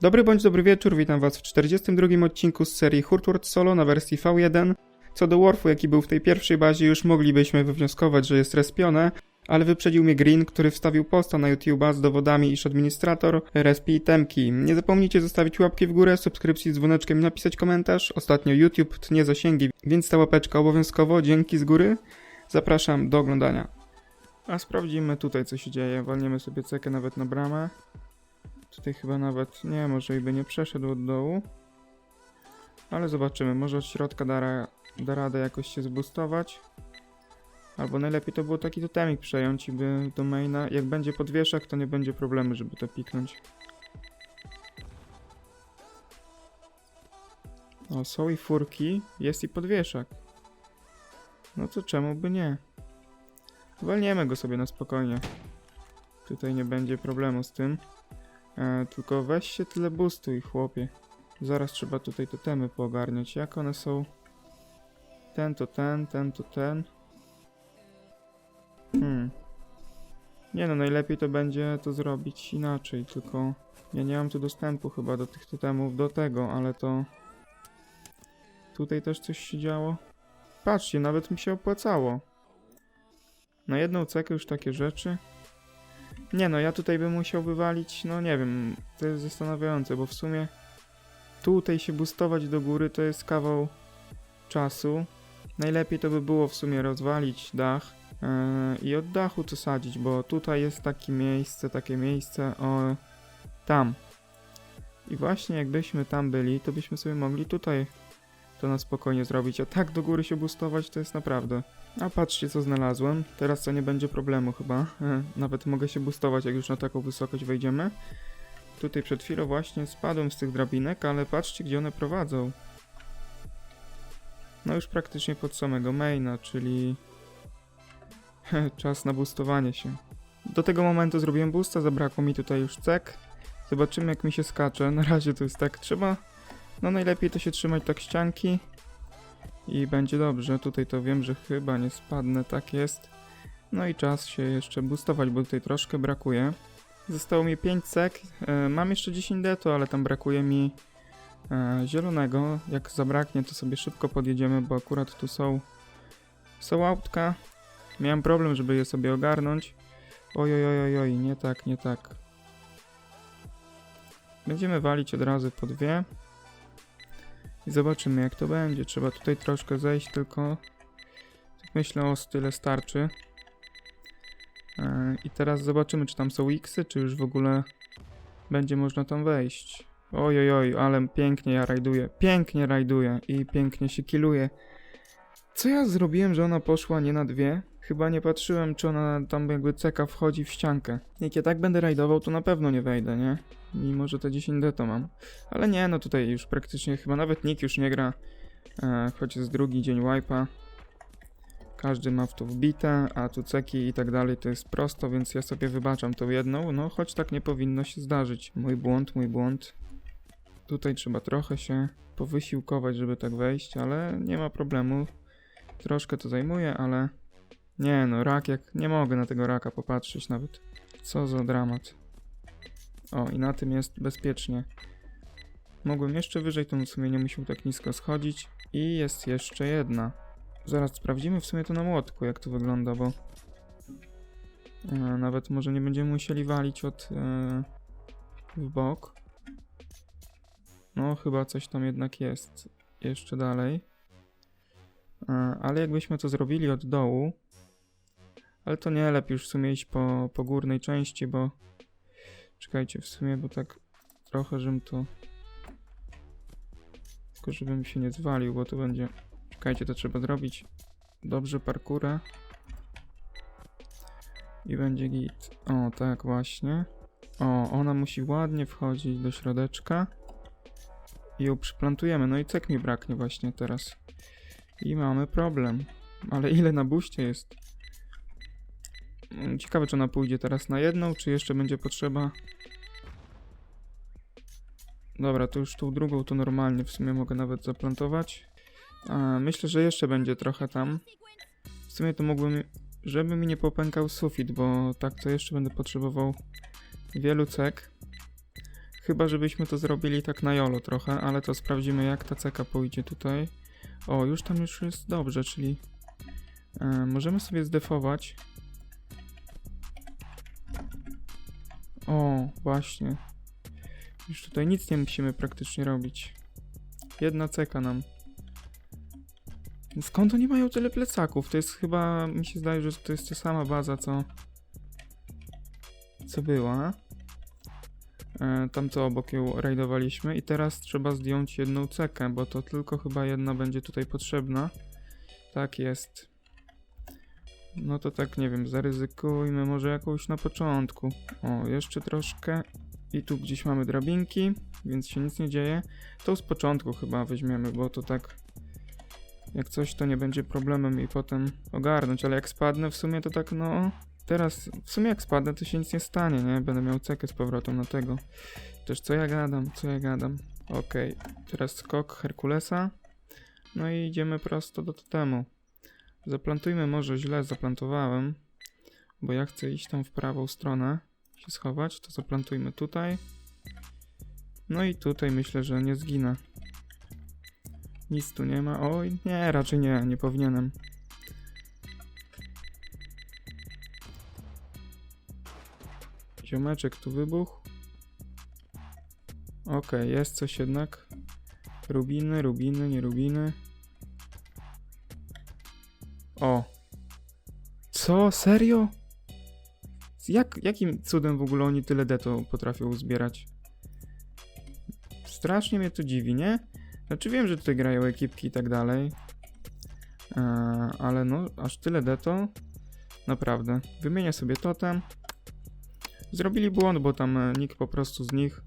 Dobry bądź dobry wieczór, witam was w 42 odcinku z serii Hurtward Solo na wersji V1. Co do Worfu, jaki był w tej pierwszej bazie, już moglibyśmy wywnioskować, że jest respione, ale wyprzedził mnie Green, który wstawił posta na YouTube'a z dowodami, iż administrator respi itemki. Nie zapomnijcie zostawić łapki w górę, subskrypcji z dzwoneczkiem i napisać komentarz. Ostatnio YouTube tnie zasięgi, więc ta łapeczka obowiązkowo, dzięki z góry. Zapraszam do oglądania. A sprawdzimy tutaj, co się dzieje. Walniemy sobie cekę nawet na bramę. Tutaj chyba nawet, nie, może i by nie przeszedł od dołu. Ale zobaczymy, może od środka da, ra- da radę jakoś się zboostować. Albo najlepiej to było taki totemik przejąć i by do maina, jak będzie podwieszak, to nie będzie problemu, żeby to piknąć. O, są i furki, jest i podwieszak. No to czemu by nie? Walniemy go sobie na spokojnie. Tutaj nie będzie problemu z tym. E, tylko weź się tyle boostuj, chłopie. Zaraz trzeba tutaj totemy poogarniać. Jak one są? Ten to ten, ten to ten. Hmm. Nie no, najlepiej to będzie to zrobić inaczej, tylko ja nie mam tu dostępu chyba do tych totemów, do tego, ale to... Tutaj też coś się działo. Patrzcie, nawet mi się opłacało. Na jedną cekę już takie rzeczy. Nie no, ja tutaj bym musiał wywalić, no nie wiem, to jest zastanawiające, bo w sumie tutaj się boostować do góry to jest kawał czasu. Najlepiej to by było w sumie rozwalić dach yy, i od dachu to sadzić, bo tutaj jest takie miejsce, takie miejsce, o tam. I właśnie jakbyśmy tam byli, to byśmy sobie mogli tutaj to na spokojnie zrobić, a tak do góry się boostować to jest naprawdę a patrzcie co znalazłem. Teraz to nie będzie problemu chyba. E, Nawet mogę się boostować jak już na taką wysokość wejdziemy. Tutaj przed chwilą właśnie spadłem z tych drabinek, ale patrzcie gdzie one prowadzą. No już praktycznie pod samego maina, czyli czas na boostowanie się. Do tego momentu zrobiłem boosta, zabrakło mi tutaj już cek. Zobaczymy jak mi się skacze. Na razie to jest tak, trzeba... No najlepiej to się trzymać tak ścianki i będzie dobrze. Tutaj to wiem, że chyba nie spadnę, tak jest. No i czas się jeszcze boostować, bo tutaj troszkę brakuje. Zostało mi 5 sek. E, mam jeszcze 10 deto, ale tam brakuje mi e, zielonego. Jak zabraknie, to sobie szybko podjedziemy, bo akurat tu są są autka. Miałem problem, żeby je sobie ogarnąć. Oj, oj, oj, oj, nie tak, nie tak. Będziemy walić od razu po dwie. Zobaczymy jak to będzie. Trzeba tutaj troszkę zejść tylko. Tak myślę o tyle starczy. Yy, I teraz zobaczymy czy tam są Xy, czy już w ogóle będzie można tam wejść. Oj, oj, oj, ale pięknie ja rajduję. Pięknie rajduję i pięknie się kiluje. Co ja zrobiłem, że ona poszła nie na dwie? Chyba nie patrzyłem, czy ona tam jakby ceka wchodzi w ściankę. Jak ja tak będę rajdował, to na pewno nie wejdę, nie? Mimo, że te 10 D to mam. Ale nie, no tutaj już praktycznie chyba nawet nikt już nie gra, e, choć jest drugi dzień wipe'a. Każdy ma w to wbite, a tu ceki i tak dalej to jest prosto, więc ja sobie wybaczam tą jedną, no choć tak nie powinno się zdarzyć. Mój błąd, mój błąd. Tutaj trzeba trochę się powysiłkować, żeby tak wejść, ale nie ma problemu. Troszkę to zajmuje, ale nie no, rak jak... Nie mogę na tego raka popatrzeć nawet. Co za dramat. O, i na tym jest bezpiecznie. Mogłem jeszcze wyżej, to w sumie nie musiał tak nisko schodzić. I jest jeszcze jedna. Zaraz sprawdzimy w sumie to na młotku, jak to wygląda, bo... E, nawet może nie będziemy musieli walić od... E, w bok. No, chyba coś tam jednak jest. Jeszcze dalej. E, ale jakbyśmy to zrobili od dołu... Ale to nie, lepiej już w sumie iść po, po górnej części, bo... Czekajcie, w sumie, bo tak trochę, żebym to... Tylko żebym się nie zwalił, bo to będzie... Czekajcie, to trzeba zrobić dobrze parkurę. I będzie git. O, tak właśnie. O, ona musi ładnie wchodzić do środeczka. I ją przyplantujemy. No i cek mi braknie właśnie teraz. I mamy problem. Ale ile na buście jest? Ciekawe, czy ona pójdzie teraz na jedną, czy jeszcze będzie potrzeba. Dobra, to już tą drugą to normalnie w sumie mogę nawet zaplantować. A, myślę, że jeszcze będzie trochę tam. W sumie to mógłbym, żeby mi nie popękał sufit, bo tak to jeszcze będę potrzebował wielu cek. Chyba, żebyśmy to zrobili tak na jolo trochę, ale to sprawdzimy jak ta ceka pójdzie tutaj. O, już tam już jest dobrze, czyli e, możemy sobie zdefować. O, właśnie. Już tutaj nic nie musimy praktycznie robić. Jedna ceka nam. Skąd oni mają tyle plecaków? To jest chyba, mi się zdaje, że to jest ta sama baza, co co była. E, tam co obok ją rajdowaliśmy i teraz trzeba zdjąć jedną cekę, bo to tylko chyba jedna będzie tutaj potrzebna. Tak jest. No to tak, nie wiem, zaryzykujmy może jakąś na początku. O, jeszcze troszkę. I tu gdzieś mamy drabinki, więc się nic nie dzieje. To z początku chyba weźmiemy, bo to tak... Jak coś, to nie będzie problemem i potem ogarnąć, ale jak spadnę w sumie to tak, no... Teraz, w sumie jak spadnę, to się nic nie stanie, nie? Będę miał cekę z powrotem na tego. Też co ja gadam, co ja gadam. Okej, teraz skok Herkulesa. No i idziemy prosto do totemu. Zaplantujmy może źle zaplantowałem, bo ja chcę iść tam w prawą stronę się schować, to zaplantujmy tutaj. No i tutaj myślę, że nie zginę. Nic tu nie ma. Oj, nie, raczej nie, nie powinienem. Ziomeczek tu wybuchł. Okej, jest coś jednak. Rubiny, rubiny, nie rubiny. O. Co? Serio? Jak, jakim cudem w ogóle oni tyle deto potrafią zbierać? Strasznie mnie to dziwi, nie? Znaczy wiem, że tutaj grają ekipki i tak dalej. Eee, ale no, aż tyle deto. Naprawdę. Wymienię sobie totem. Zrobili błąd, bo tam e, nikt po prostu z nich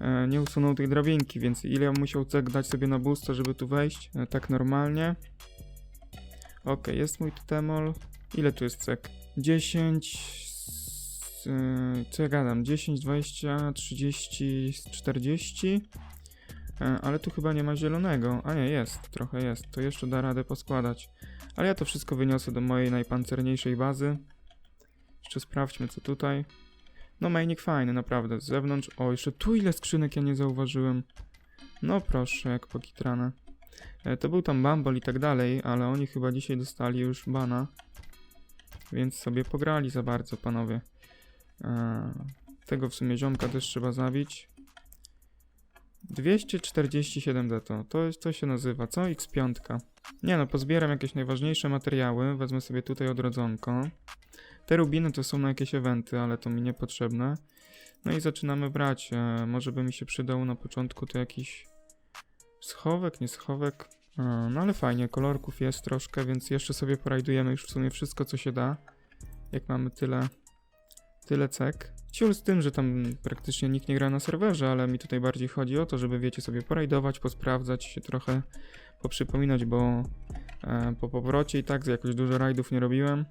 e, nie usunął tej drabinki, więc ile musiał cek dać sobie na boosta, żeby tu wejść, e, tak normalnie. Ok, jest mój totemol. Ile tu jest cek? 10, s- e, co ja gadam? 10, 20, 30, 40. E, Ale tu chyba nie ma zielonego. A nie, jest, trochę jest. To jeszcze da radę poskładać. Ale ja to wszystko wyniosę do mojej najpancerniejszej bazy. Jeszcze sprawdźmy, co tutaj. No, mainik fajny, naprawdę. Z zewnątrz. O, jeszcze tu ile skrzynek ja nie zauważyłem. No proszę, jak pokitrane. E, To był tam Bumble i tak dalej, ale oni chyba dzisiaj dostali już bana. Więc sobie pograli za bardzo, panowie. E, Tego w sumie ziomka też trzeba zabić. 247 deto. To, jest- to się nazywa, co? X5. Nie no, pozbieram jakieś najważniejsze materiały. Wezmę sobie tutaj odrodzonko. Te rubiny to są na jakieś eventy, ale to mi niepotrzebne. No i zaczynamy brać. E, może by mi się przydał na początku to jakiś schowek, nie schowek. E, no ale fajnie, kolorków jest troszkę, więc jeszcze sobie porajdujemy już w sumie wszystko, co się da. Jak mamy tyle, tyle cek. Ciul z tym, że tam praktycznie nikt nie gra na serwerze, ale mi tutaj bardziej chodzi o to, żeby wiecie sobie porajdować, posprawdzać się trochę, poprzypominać, bo e, po powrocie i tak jakoś dużo rajdów nie robiłem.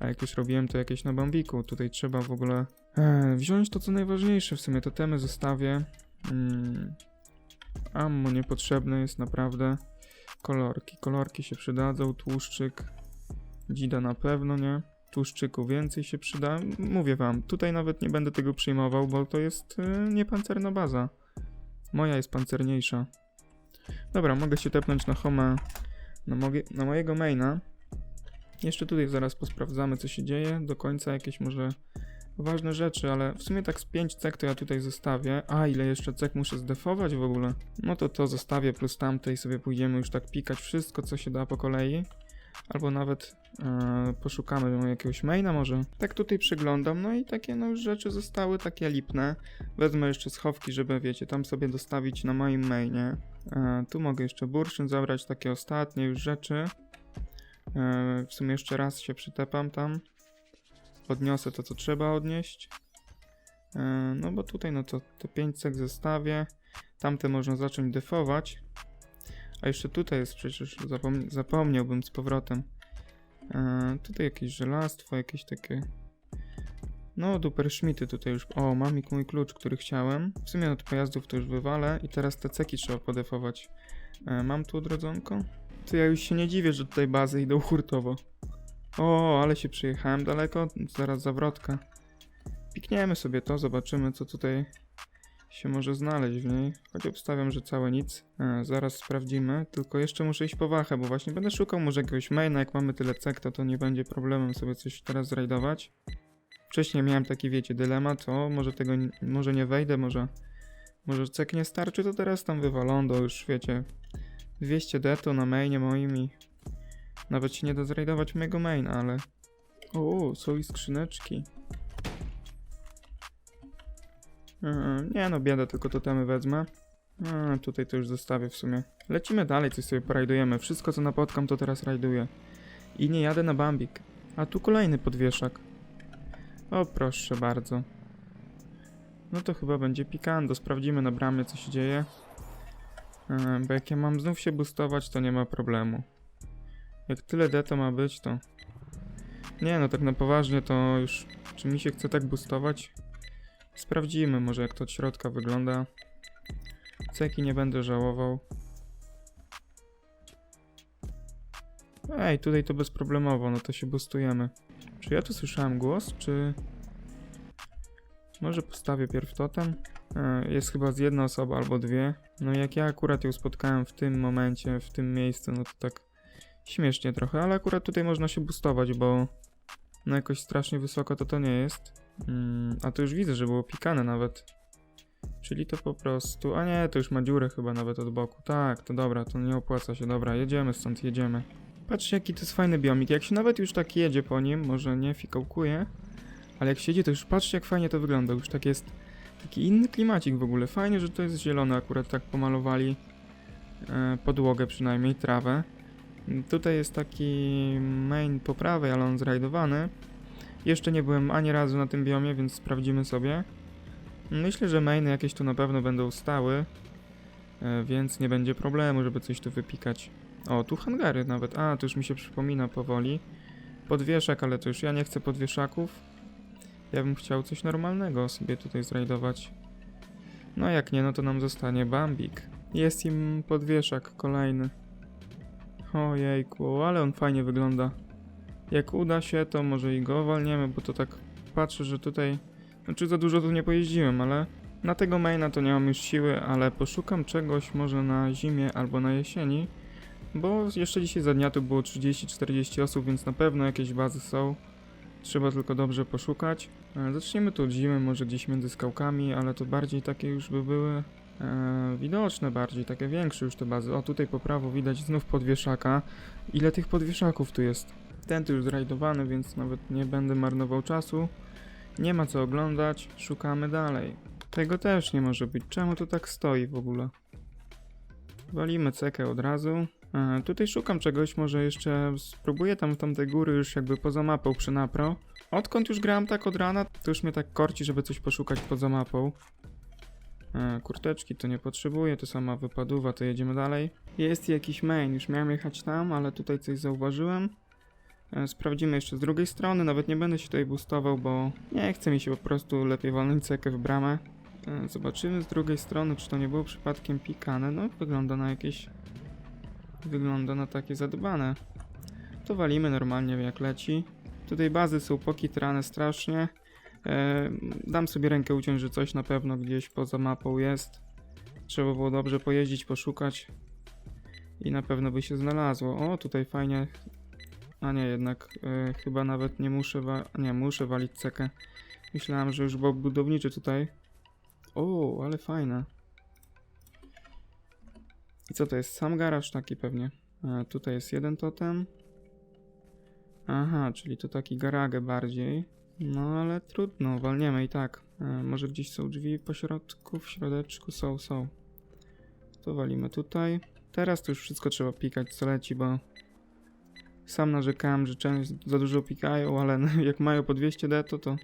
A jak już robiłem to jakieś na bambiku, tutaj trzeba w ogóle e, wziąć to co najważniejsze w sumie, to temy zostawię. Mm, ammo niepotrzebne jest naprawdę. Kolorki, kolorki się przydadzą, tłuszczyk, dzida na pewno nie. Tłuszczyku więcej się przyda. Mówię wam, tutaj nawet nie będę tego przyjmował, bo to jest e, niepancerna baza. Moja jest pancerniejsza. Dobra, mogę się tepnąć na home, na, na mojego maina. Jeszcze tutaj zaraz posprawdzamy, co się dzieje. Do końca jakieś może ważne rzeczy, ale w sumie tak z 5 cek to ja tutaj zostawię. A, ile jeszcze cek muszę zdefować w ogóle? No to to zostawię plus tamte i sobie pójdziemy już tak pikać wszystko, co się da po kolei. Albo nawet e, poszukamy jakiegoś maina może. Tak tutaj przeglądam, no i takie no już rzeczy zostały takie lipne. Wezmę jeszcze schowki, żeby wiecie, tam sobie dostawić na moim mainie. E, tu mogę jeszcze burszyn zabrać, takie ostatnie już rzeczy. E, w sumie jeszcze raz się przytepam tam. Odniosę to, co trzeba odnieść. E, no bo tutaj no to te 5 cek zostawię. Tamte można zacząć defować. A jeszcze tutaj jest przecież, zapom zapomniałbym z powrotem. E, tutaj jakieś żelastwo, jakieś takie... No, duperschmity tutaj już... O, mam i mój klucz, który chciałem. W sumie od pojazdów to już wywalę. I teraz te ceki trzeba podefować. E, mam tu odrodzonko? To ja już się nie dziwię, że tutaj bazy idą hurtowo. O, ale się przyjechałem daleko. Zaraz zawrotka. Pikniemy sobie to, zobaczymy co tutaj się może znaleźć w niej. Choć obstawiam, że całe nic. E, zaraz sprawdzimy. Tylko jeszcze muszę iść po wachę, bo właśnie będę szukał może jakiegoś maina. Jak mamy tyle cek, to to nie będzie problemem sobie coś teraz zrajdować. Wcześniej miałem taki, wiecie, dylemat. O, może tego, n- może nie wejdę, może, może cek nie starczy, to teraz tam wywalondo już, wiecie. 200 deto na mainie moim i nawet się nie da zrajdować mojego main, ale... O, są i skrzyneczki. Yy, Nie no, bieda, tylko totemy wezmę. A, tutaj to już zostawię w sumie. Lecimy dalej, coś sobie porajdujemy. Wszystko co napotkam to teraz rajduję. I nie jadę na bambik. A tu kolejny podwieszak. O, proszę bardzo. No to chyba będzie pikando. Sprawdzimy na bramie co się dzieje. Yy, Bo jak ja mam znów się boostować, to nie ma problemu. Jak tyle D to ma być, to... Nie no, tak na poważnie to już... Czy mi się chce tak boostować? Sprawdzimy może jak to od środka wygląda. Ceki nie będę żałował. Ej, tutaj to bezproblemowo, no to się boostujemy. Czy ja tu słyszałem głos, czy... Może postawię pierw totem? E, jest chyba z jedna osoba albo dwie. No jak ja akurat ją spotkałem w tym momencie, w tym miejscu, no to tak śmiesznie trochę, ale akurat tutaj można się boostować, bo no jakoś strasznie wysoko to to nie jest. Mm, a tu już widzę, że było pikane nawet. Czyli to po prostu. A nie, to już ma dziurę chyba nawet od boku. Tak, to dobra, to nie opłaca się. Dobra, jedziemy stąd, jedziemy. Patrzcie, jaki to jest fajny biomik. Jak się nawet już tak jedzie po nim, może nie fikołkuje, ale jak się jedzie, to już patrzcie, jak fajnie to wygląda. Już tak jest taki inny klimacik w ogóle. Fajnie, że to jest zielone, akurat tak pomalowali e, podłogę, przynajmniej trawę. Tutaj jest taki main po prawej, ale on zrajdowany. Jeszcze nie byłem ani razu na tym biomie, więc sprawdzimy sobie. Myślę, że mainy jakieś tu na pewno będą stały, e, więc nie będzie problemu, żeby coś tu wypikać. O, tu hangary nawet. A, to już mi się przypomina powoli. Podwieszak, ale to już ja nie chcę podwieszaków. Ja bym chciał coś normalnego sobie tutaj zrajdować. No jak nie, no to nam zostanie Bambik. Jest im podwieszak kolejny. Ojejku, ale on fajnie wygląda. Jak uda się, to może i go walniemy, bo to tak patrzę, że tutaj... Znaczy za dużo tu nie pojeździłem, ale na tego maina to nie mam już siły, ale poszukam czegoś może na zimie albo na jesieni, bo jeszcze dzisiaj za dnia tu było 30-40 osób, więc na pewno jakieś bazy są. Trzeba tylko dobrze poszukać. E, Zaczniemy tu od zimy, może gdzieś między skałkami, ale to bardziej takie już by były widoczne bardziej, takie większe już te bazy. O, tutaj po prawo widać znów podwieszaka. Ile tych podwieszaków tu jest? Ten tu już zrajdowany, więc nawet nie będę marnował czasu. Nie ma co oglądać, szukamy dalej. Tego też nie może być. Czemu to tak stoi w ogóle? Walimy cekę od razu. E, tutaj szukam czegoś, może jeszcze spróbuję tam w tamte góry już jakby poza mapą przy napro. Odkąd już grałem tak od rana, to już mnie tak korci, żeby coś poszukać poza mapą. E, kurteczki to nie potrzebuję, to sama wypaduwa, to jedziemy dalej. Jest jakiś main, już miałem jechać tam, ale tutaj coś zauważyłem. E, Sprawdzimy jeszcze z drugiej strony, nawet nie będę się tutaj boostował, bo nie chce mi się po prostu lepiej walnąć cekę w bramę. E, Zobaczymy z drugiej strony, czy to nie było przypadkiem pikane. No, wygląda na jakieś... Wygląda na takie zadbane. To walimy normalnie jak leci. Tutaj bazy są pokitrane strasznie. E, dam sobie rękę uciąć, że coś na pewno gdzieś poza mapą jest. Trzeba było dobrze pojeździć, poszukać. I na pewno by się znalazło. O, tutaj fajnie a nie, jednak e, chyba nawet nie muszę Nie, muszę walić cekę. Myślałem, że już był budowniczy tutaj. O, ale fajne. I co to jest? Sam garaż taki pewnie. E, tutaj jest jeden totem. Aha, czyli to taki garagę bardziej. No ale trudno, walniemy i tak. E, może gdzieś są drzwi po środku, w środeczku są, są. To walimy tutaj. Teraz to już wszystko trzeba pikać co leci, bo sam narzekałem, że często za dużo pikają, ale jak mają po 200 D, to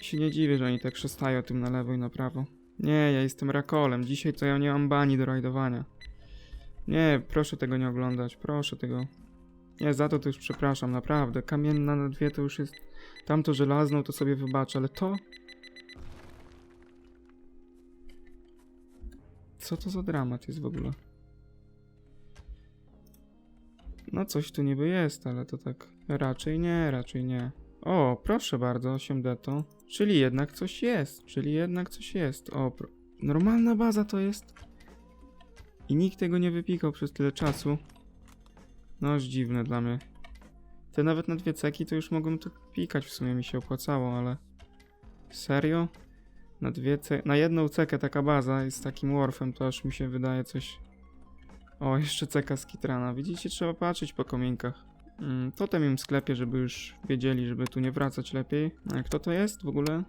się nie dziwię, że oni tak szestają tym na lewo i na prawo. Nie, ja jestem rakolem. Dzisiaj to ja nie mam bani do rajdowania. Nie, proszę tego nie oglądać, proszę tego. Nie, za to to już przepraszam, naprawdę. Kamienna na dwie to już jest... Tamto żelazną to sobie wybaczę, ale to... Co to za dramat jest w ogóle? No coś tu niby jest, ale to tak raczej nie, raczej nie. O, proszę bardzo, 8D to. Czyli jednak coś jest, czyli jednak coś jest. O, normalna baza to jest. I nikt tego nie wypikał przez tyle czasu. No, aż dziwne dla mnie. Te nawet na dwie ceki to już mogłem to pikać, w sumie mi się opłacało, ale... Serio? Na dwie ce... Na jedną cekę taka baza i z takim warfem to aż mi się wydaje coś... O, jeszcze ceka z Kitrana. Widzicie, trzeba patrzeć po komienkach. Mm, totem im sklepie, żeby już wiedzieli, żeby tu nie wracać lepiej. A kto to jest w ogóle?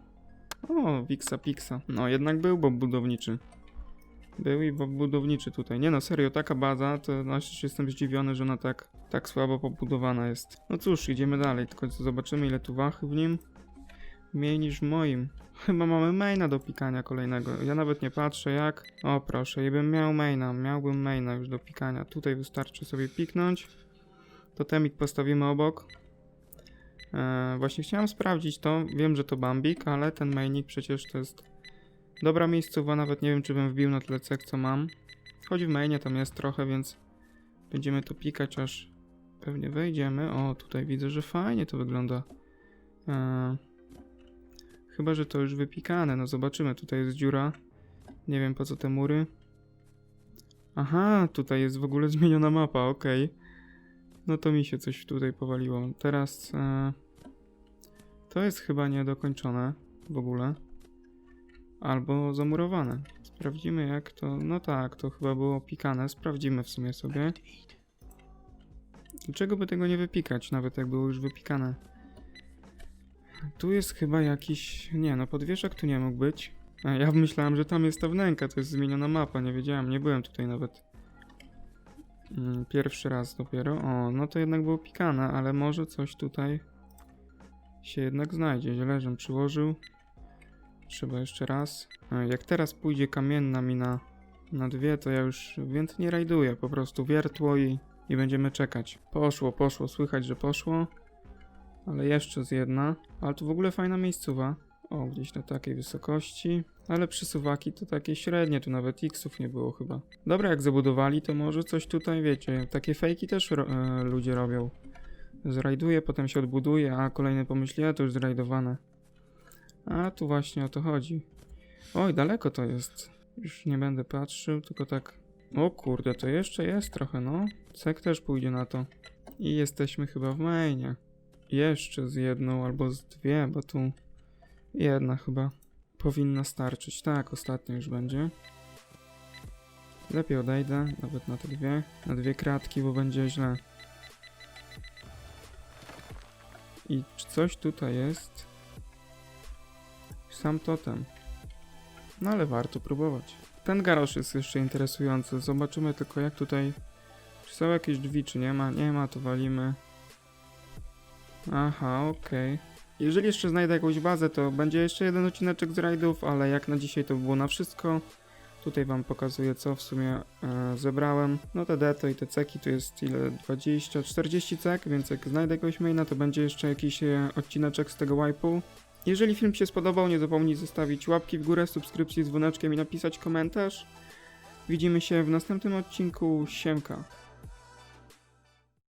O, Wixa Pixa. No, jednak był Bob budowniczy. Był i budowniczy tutaj. Nie no, serio, taka baza, to aż jestem zdziwiony, że ona tak, tak słabo pobudowana jest. No cóż, idziemy dalej, tylko zobaczymy ile tu wach w nim. Mniej niż w moim. Chyba mamy maina do pikania kolejnego. Ja nawet nie patrzę jak. O proszę, i bym miał maina, miałbym maina już do pikania. Tutaj wystarczy sobie piknąć. Totemik postawimy obok. E, właśnie chciałem sprawdzić to. Wiem, że to Bambik, ale ten mainik przecież to jest dobra miejscowa. Nawet nie wiem, czy bym wbił na tyle cek, co mam. Choć w mainie tam jest trochę, więc będziemy tu pikać, aż pewnie wejdziemy. O, tutaj widzę, że fajnie to wygląda. E, chyba, że to już wypikane. No zobaczymy. Tutaj jest dziura. Nie wiem, po co te mury. Aha, tutaj jest w ogóle zmieniona mapa, okej. No to mi się coś tutaj powaliło. Teraz e, to jest chyba niedokończone w ogóle. Albo zamurowane. Sprawdzimy jak to. No tak, to chyba było pikane. Sprawdzimy w sumie sobie. Dlaczego by tego nie wypikać, nawet jak było już wypikane? Tu jest chyba jakiś. Nie, no podwieszak tu nie mógł być. A ja myślałem, że tam jest ta wnęka, to jest zmieniona mapa, nie wiedziałem, nie byłem tutaj nawet. Mm, Pierwszy raz dopiero. O, no to jednak było pikane, ale może coś tutaj się jednak znajdzie. Zieleżem przyłożył. Trzeba jeszcze raz. Jak teraz pójdzie kamienna mi na, dwie, to ja już więcej nie rajduję. Po prostu wiertło i, i będziemy czekać. Poszło, poszło. Słychać, że poszło. Ale jeszcze z jedna. Ale tu w ogóle fajna miejscowa. O, gdzieś na takiej wysokości. Ale przesuwaki to takie średnie, tu nawet X-ów nie było chyba. Dobra, jak zabudowali, to może coś tutaj, wiecie, takie fejki też ro e, ludzie robią. Zrajduje, potem się odbuduje, a kolejny pomyśli, a to już zrajdowane. A tu właśnie o to chodzi. Oj, daleko to jest. Już nie będę patrzył, tylko tak... O kurde, to jeszcze jest trochę, no. Cek też pójdzie na to. I jesteśmy chyba w mainie. Jeszcze z jedną albo z dwie, bo tu jedna chyba powinna starczyć. Tak, ostatnia już będzie. Lepiej odejdę, nawet na te dwie. Na dwie kratki, bo będzie źle. I czy coś tutaj jest? Sam totem. No ale warto próbować. Ten garaż jest jeszcze interesujący. Zobaczymy tylko jak tutaj... Czy są jakieś drzwi, czy nie ma? Nie ma, to walimy. Aha, okej. Jeżeli jeszcze znajdę jakąś bazę, to będzie jeszcze jeden odcineczek z rajdów, ale jak na dzisiaj to było na wszystko. Tutaj wam pokazuję, co w sumie e, zebrałem. No te deto i te ceki, tu jest ile? 20, 40 cek, więc jak znajdę jakiegoś maina, to będzie jeszcze jakiś e, odcineczek z tego wipe'u. Jeżeli film się spodobał, nie zapomnij zostawić łapki w górę, subskrypcji z dzwoneczkiem i napisać komentarz. Widzimy się w następnym odcinku. Siemka.